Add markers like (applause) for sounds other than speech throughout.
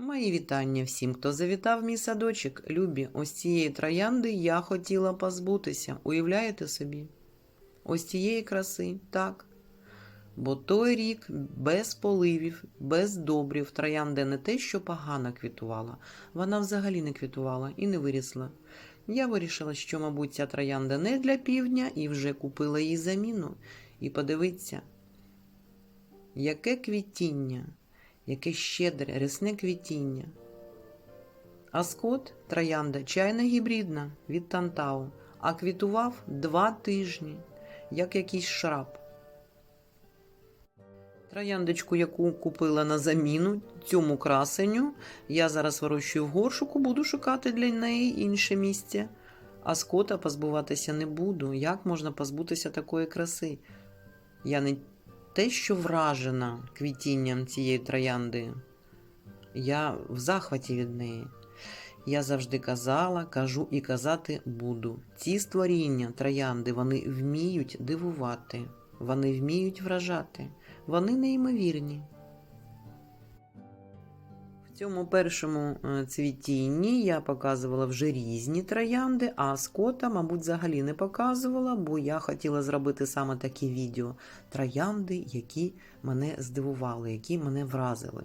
Мої вітання всім, хто завітав мій садочок. Любі, ось цієї троянди я хотіла позбутися. Уявляєте собі? Ось цієї краси, так. Бо той рік без поливів, без добрів троянда не те, що погано квітувала, вона взагалі не квітувала і не вирісла. Я вирішила, що, мабуть, ця троянда не для півдня і вже купила їй заміну. І подивіться, яке квітіння, яке щедре, рясне квітіння. А скот троянда чайна гібридна від Тантау, а квітував два тижні, як якийсь шраб. Трояндочку, яку купила на заміну цьому красеню, я зараз вирощую в горшуку, буду шукати для неї інше місце. А скота позбуватися не буду. Як можна позбутися такої краси? Я не те, що вражена квітінням цієї троянди, я в захваті від неї. Я завжди казала, кажу і казати буду. Ці створіння троянди вони вміють дивувати, вони вміють вражати, вони неймовірні. Цьому першому е, цвітінні я показувала вже різні троянди, а скота, мабуть, взагалі не показувала, бо я хотіла зробити саме такі відео троянди, які мене здивували, які мене вразили.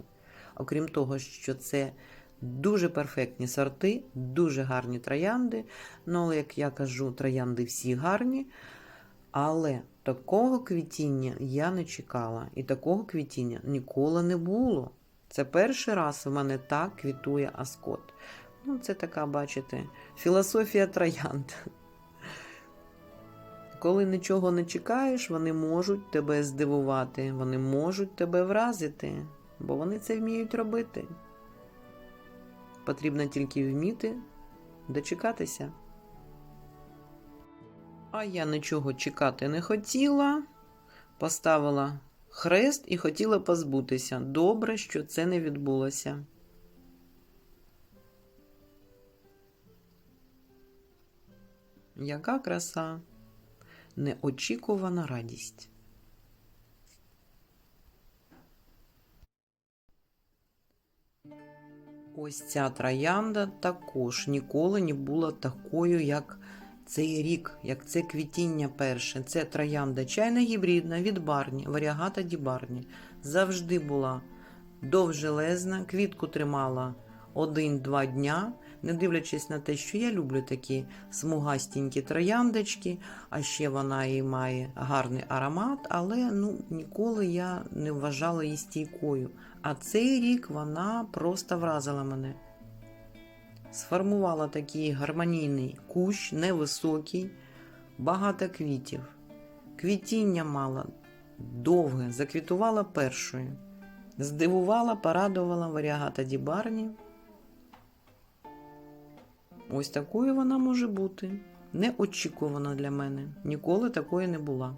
Окрім того, що це дуже перфектні сорти, дуже гарні троянди. Ну, як я кажу, троянди всі гарні. Але такого квітіння я не чекала, і такого квітіння ніколи не було. Це перший раз в мене так квітує аскот. Ну, це така, бачите, філософія троянд. Коли нічого не чекаєш, вони можуть тебе здивувати, вони можуть тебе вразити, бо вони це вміють робити. Потрібно тільки вміти дочекатися. А я нічого чекати не хотіла, поставила хрест і хотіла позбутися. Добре, що це не відбулося. Яка краса, неочікувана радість. Ось ця троянда також ніколи не була такою, як цей рік, як це квітіння перше. Це троянда чайна гібридна від барні, варіагата ді барні. Завжди була довжелезна, квітку тримала один-два дня, не дивлячись на те, що я люблю такі смугастенькі трояндочки, а ще вона і має гарний аромат, але ну, ніколи я не вважала її стійкою. А цей рік вона просто вразила мене. Сформувала такий гармонійний кущ, невисокий, багато квітів. Квітіння мала довге, заквітувала першою. Здивувала, порадувала варіагата Дібарні. Ось такою вона може бути. Неочікувана для мене. Ніколи такої не була.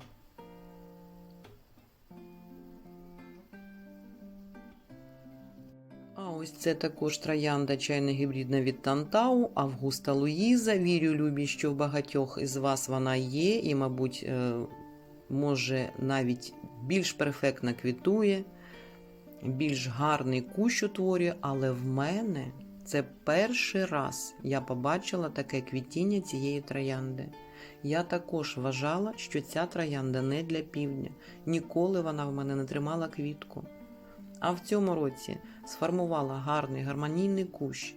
Ось це також троянда чайна гібридна від Тантау, Августа Луїза. Вірю, любі, що в багатьох із вас вона є, і, мабуть, е, може навіть більш перфектно квітує, більш гарний кущ утворює, але в мене це перший раз я побачила таке квітіння цієї троянди. Я також вважала, що ця троянда не для півдня. Ніколи вона в мене не тримала квітку. А в цьому році сформувала гарний гармонійний кущ,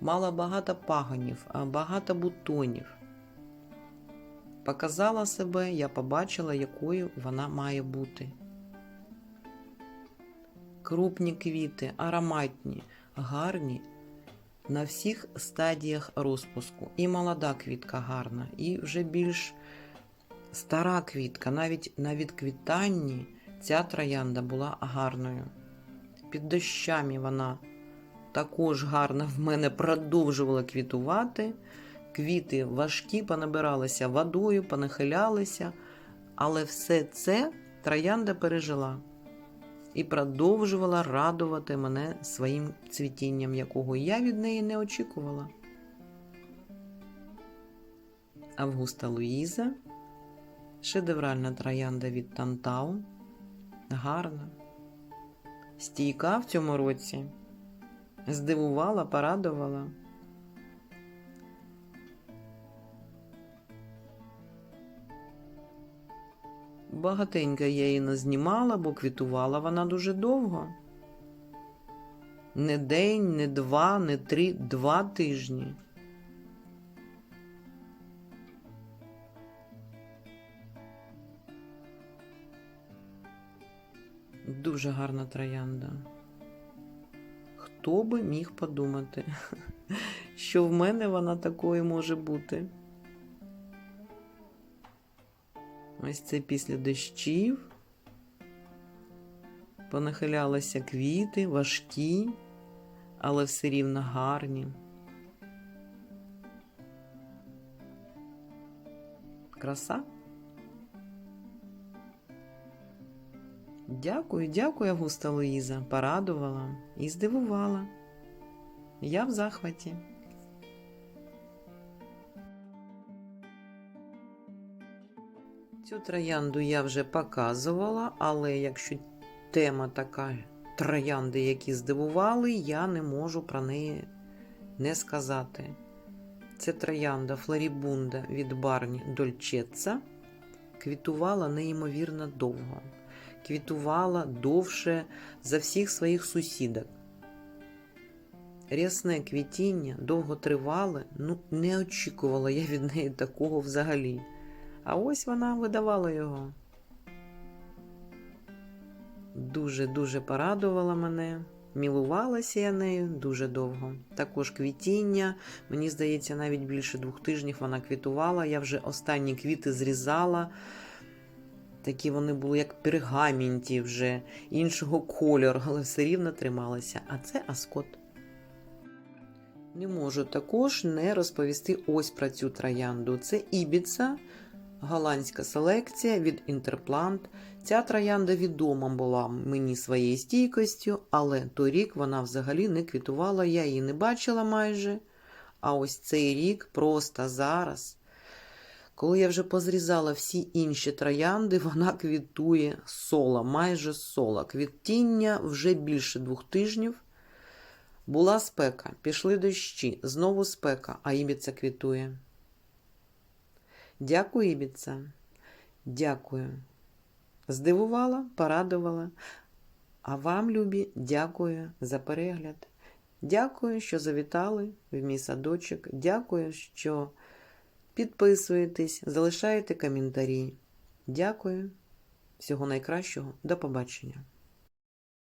мала багато пагонів, багато бутонів. Показала себе, я побачила, якою вона має бути. Крупні квіти, ароматні, гарні на всіх стадіях розпуску. І молода квітка гарна, і вже більш стара квітка, навіть на відквітанні ця троянда була гарною. Під дощами вона також гарно в мене продовжувала квітувати. Квіти важкі, понабиралися водою, понахилялися, але все це троянда пережила і продовжувала радувати мене своїм цвітінням, якого я від неї не очікувала. Августа Луїза, шедевральна троянда від Тантау, гарна, стійка в цьому році. Здивувала, порадувала. Багатенько я її назнімала, бо квітувала вона дуже довго. Не день, не два, не три, два тижні. Дуже гарна троянда. Хто би міг подумати, (laughs) що в мене вона такою може бути? Ось це після дощів. Понахилялися квіти, важкі, але все рівно гарні. Краса. Дякую, дякую, Августа Луїза. Порадувала і здивувала. Я в захваті. Цю троянду я вже показувала, але якщо тема така троянди, які здивували, я не можу про неї не сказати. Це троянда Флорібунда від Барні Дольчеца. Квітувала неймовірно довго. Квітувала довше за всіх своїх сусідок. Рясне квітіння довго тривале, ну не очікувала я від неї такого взагалі. А ось вона видавала його. Дуже-дуже порадувала мене. Мілувалася я нею дуже довго. Також квітіння. Мені здається, навіть більше двох тижнів вона квітувала. Я вже останні квіти зрізала. Такі вони були, як пергаменті вже іншого кольору, але все рівно трималася. А це аскот. Не можу також не розповісти ось про цю троянду. Це ібіца, голландська селекція від Інтерплант. Ця троянда відома була мені своєю стійкостю, але торік вона взагалі не квітувала, я її не бачила майже. А ось цей рік просто зараз. Коли я вже позрізала всі інші троянди, вона квітує сола, майже сола. Квітіння вже більше двох тижнів. Була спека, пішли дощі, знову спека, а ібіця квітує. Дякую, ібіця. Дякую. Здивувала, порадувала. А вам, любі, дякую за перегляд. Дякую, що завітали в мій садочок. Дякую, що підписуєтесь, залишаєте коментарі. Дякую. Всього найкращого. До побачення.